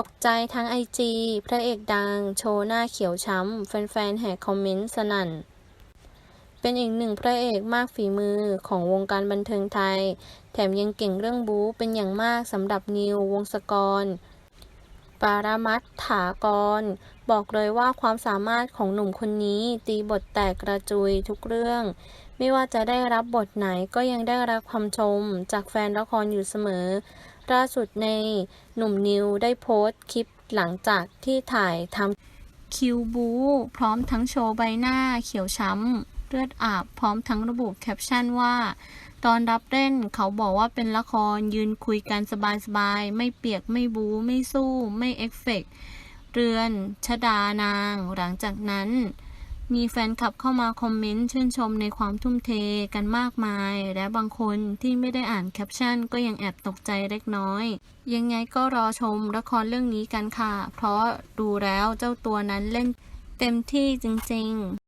ตกใจทั้งไอจีพระเอกดัง โชว์หน้าเขียวช้ำ แฟนๆ แห่คอมเมนต์สนั่น เป็นอีกหนึ่งพระเอกมากฝีมือของวงการบันเทิงไทย แถมยังเก่งเรื่องบู๊เป็นอย่างมากสำหรับนิววงศกร ปารามัตถากร บอกเลยว่าความสามารถของหนุ่มคนนี้ตีบทแตกกระจุยทุกเรื่อง ไม่ว่าจะได้รับบทไหนก็ยังได้รับความชมจากแฟนละครอยู่เสมอ ล่าสุดในหนุ่มนิวได้โพสต์คลิปหลังจากที่ถ่ายทำคิวบูพร้อมทั้งโชว์ใบหน้าเขียวช้ำเลือดอาบพร้อมทั้งระบุแคปชั่นว่า ตอนรับเล่นเขาบอกว่าเป็นละครยืนคุยกันสบายๆ ไม่เปียกไม่บูไม่สู้ ไม่เอฟเฟกต์เรือนชดานาง หลังจากนั้น มีแฟนคลับเข้ามาคอมเมนต์ชื่นชมในความทุ่มเทกันมากมาย และบางคนที่ไม่ได้อ่านแคปชั่น ก็ยังแอบตกใจเล็กน้อย ยังไงก็รอชมละครเรื่องนี้กันค่ะ เพราะดูแล้วเจ้าตัวนั้นเล่นเต็มที่จริงๆ